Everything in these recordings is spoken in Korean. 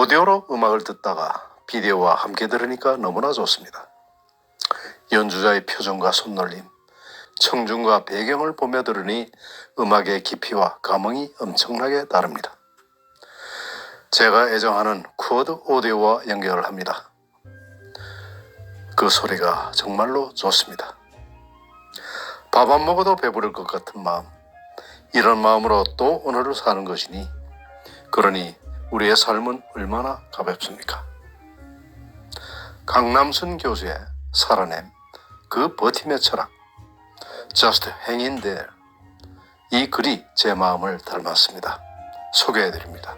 오디오로 음악을 듣다가 비디오와 함께 들으니까 너무나 좋습니다. 연주자의 표정과 손놀림, 청중과 배경을 보며 들으니 음악의 깊이와 감흥이 엄청나게 다릅니다. 제가 애정하는 쿼드 오디오와 연결을 합니다. 그 소리가 정말로 좋습니다. 밥 안 먹어도 배부를 것 같은 마음, 이런 마음으로 또 오늘을 사는 것이니, 그러니 우리의 삶은 얼마나 가볍습니까? 강남순 교수의 살아냄, 그 버팀의 철학, Just Hang in There. 이 글이 제 마음을 닮았습니다. 소개해드립니다.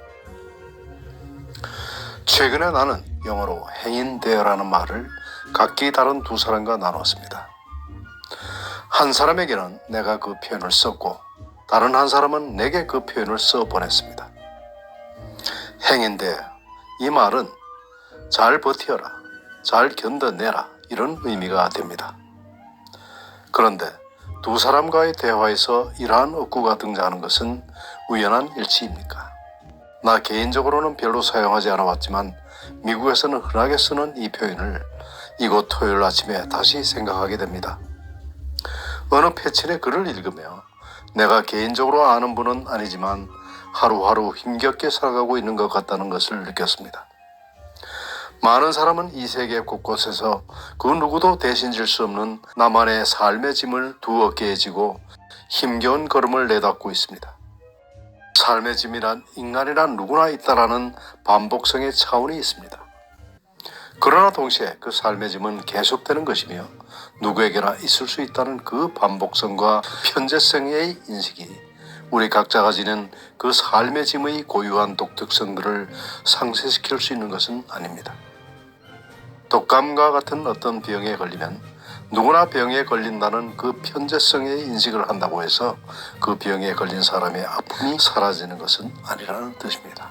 최근에 나는 영어로 Hang in There라는 말을 각기 다른 두 사람과 나눴습니다. 한 사람에게는 내가 그 표현을 썼고, 다른 한 사람은 내게 그 표현을 써 보냈습니다. 행인데 이 말은 잘 버텨라, 잘 견뎌내라 이런 의미가 됩니다. 그런데 두 사람과의 대화에서 이러한 어구가 등장하는 것은 우연한 일치입니까? 나 개인적으로는 별로 사용하지 않아 왔지만 미국에서는 흔하게 쓰는 이 표현을 이곳 토요일 아침에 다시 생각하게 됩니다. 어느 패친의 글을 읽으며 내가 개인적으로 아는 분은 아니지만 하루하루 힘겹게 살아가고 있는 것 같다는 것을 느꼈습니다. 많은 사람은 이 세계 곳곳에서 그 누구도 대신 질 수 없는 나만의 삶의 짐을 두 어깨에 지고 힘겨운 걸음을 내닫고 있습니다. 삶의 짐이란 인간이란 누구나 있다라는 반복성의 차원이 있습니다. 그러나 동시에 그 삶의 짐은 계속되는 것이며 누구에게나 있을 수 있다는 그 반복성과 편재성의 인식이 우리 각자가 지닌 그 삶의 짐의 고유한 독특성들을 상쇄시킬 수 있는 것은 아닙니다. 독감과 같은 어떤 병에 걸리면 누구나 병에 걸린다는 그 편재성의 인식을 한다고 해서 그 병에 걸린 사람의 아픔이 사라지는 것은 아니라는 뜻입니다.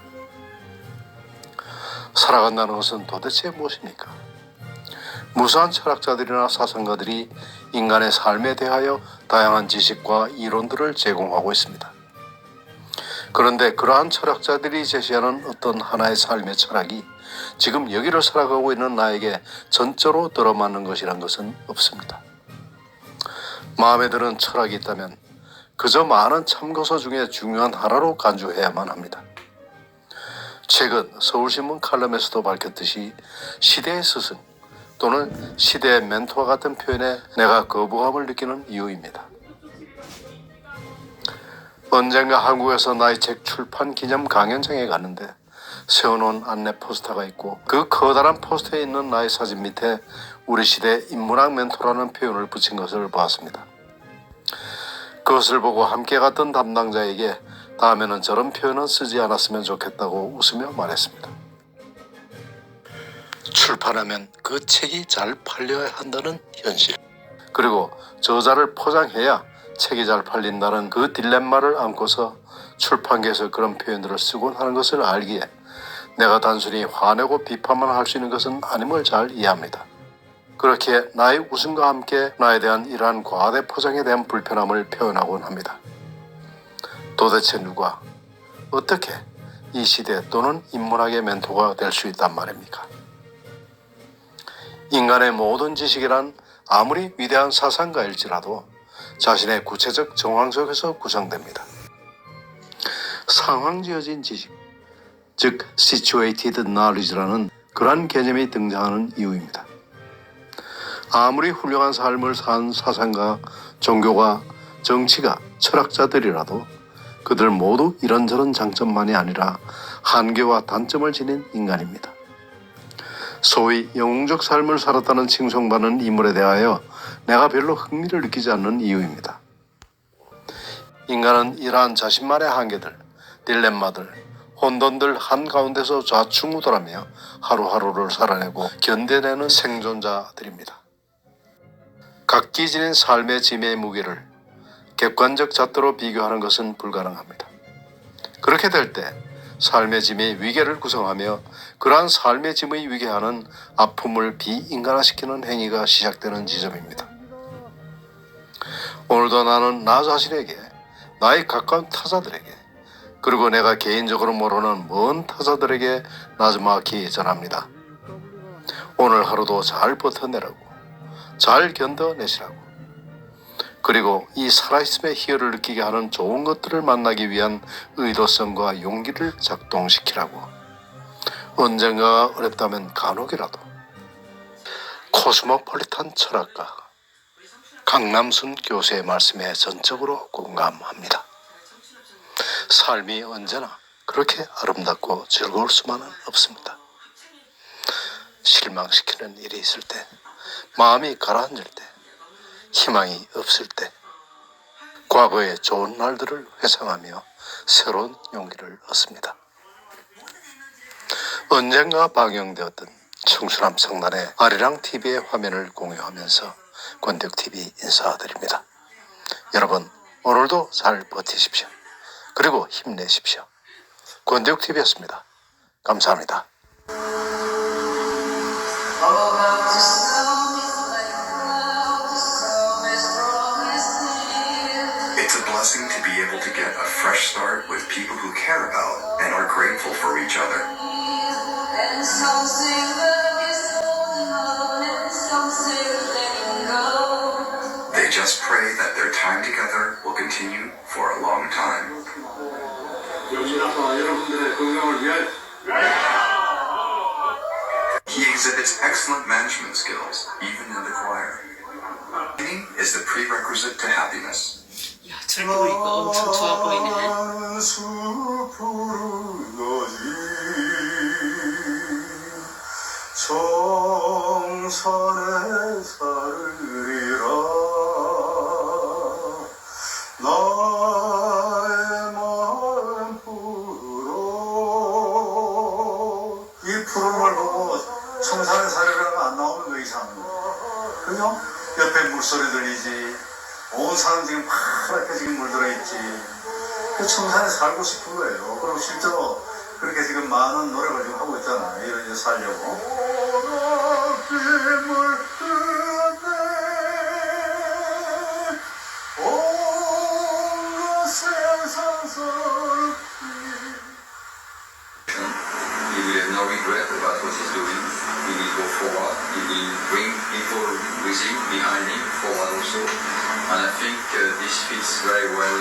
살아간다는 것은 도대체 무엇입니까? 무수한 철학자들이나 사상가들이 인간의 삶에 대하여 다양한 지식과 이론들을 제공하고 있습니다. 그런데 그러한 철학자들이 제시하는 어떤 하나의 삶의 철학이 지금 여기를 살아가고 있는 나에게 전적으로 들어맞는 것이란 것은 없습니다. 마음에 드는 철학이 있다면 그저 많은 참고서 중에 중요한 하나로 간주해야만 합니다. 최근 서울신문 칼럼에서도 밝혔듯이 시대의 스승 또는 시대의 멘토와 같은 표현에 내가 거부감을 느끼는 이유입니다. 언젠가 한국에서 나의 책 출판 기념 강연장에 갔는데 세워놓은 안내 포스터가 있고 그 커다란 포스터에 있는 나의 사진 밑에 우리 시대 인문학 멘토라는 표현을 붙인 것을 보았습니다. 그것을 보고 함께 갔던 담당자에게 다음에는 저런 표현은 쓰지 않았으면 좋겠다고 웃으며 말했습니다. 출판하면 그 책이 잘 팔려야 한다는 현실. 그리고 저자를 포장해야 책이 잘 팔린다는 그 딜레마를 안고서 출판계에서 그런 표현들을 쓰곤 하는 것을 알기에 내가 단순히 화내고 비판만 할 수 있는 것은 아님을 잘 이해합니다. 그렇게 나의 웃음과 함께 나에 대한 이러한 과대 포장에 대한 불편함을 표현하곤 합니다. 도대체 누가 어떻게 이 시대 또는 인문학의 멘토가 될 수 있단 말입니까? 인간의 모든 지식이란 아무리 위대한 사상가일지라도 자신의 구체적 정황 속에서 구성됩니다. 상황 지어진 지식, 즉 situated knowledge라는 그러한 개념이 등장하는 이유입니다. 아무리 훌륭한 삶을 산 사상가, 종교가, 정치가, 철학자들이라도 그들 모두 이런저런 장점만이 아니라 한계와 단점을 지닌 인간입니다. 소위 영웅적 삶을 살았다는 칭송받는 인물에 대하여 내가 별로 흥미를 느끼지 않는 이유입니다. 인간은 이러한 자신만의 한계들, 딜레마들, 혼돈들 한가운데서 좌충우돌하며 하루하루를 살아내고 견뎌내는 생존자들입니다. 각기 지닌 삶의 짐의 무게를 객관적 잣대로 비교하는 것은 불가능합니다. 그렇게 될 때 삶의 짐의 위계를 구성하며 그러한 삶의 짐의 위계하는 아픔을 비인간화시키는 행위가 시작되는 지점입니다. 오늘도 나는 나 자신에게 나의 가까운 타자들에게 그리고 내가 개인적으로 모르는 먼 타자들에게 나즈마키 전합니다. 오늘 하루도 잘 버텨내라고, 잘 견뎌내시라고. 그리고 이 살아있음의 희열을 느끼게 하는 좋은 것들을 만나기 위한 의도성과 용기를 작동시키라고. 언젠가 어렵다면 간혹이라도 코스모폴리탄 철학가 강남순 교수의 말씀에 전적으로 공감합니다. 삶이 언제나 그렇게 아름답고 즐거울 수만은 없습니다. 실망시키는 일이 있을 때, 마음이 가라앉을 때, 희망이 없을 때, 과거의 좋은 날들을 회상하며 새로운 용기를 얻습니다. 언젠가 방영되었던 청수남 성단의 아리랑 TV의 화면을 공유하면서 권득 TV 인사드립니다. 여러분 오늘도 잘 버티십시오. 그리고 힘내십시오. 권득 TV였습니다. 감사합니다. to be able to get a fresh start with people who care about and are grateful for each other. They just pray that their time together will continue for a long time. He exhibits excellent management skills, even in the choir. Training is the prerequisite to happiness. 야, 저렇게 보니까 엄청 좋아 보이네. 정선의 살으리라 나의 마음으로 이 푸름을 보고 청산의 사르라가 안 나오면 더 이상한 그죠? 옆에 물소리 들리지 온 사람 지금 파랗게 지금 물들어 있지 그 청산에 살고 싶은 거예요 그리고 실제로 그렇게 지금 많은 노력을 지금 하고 있잖아 이런 일 살려고 He have no regret about what he's doing. He. He will bring people with him, behind him, forward also. And I think uh, this fits very well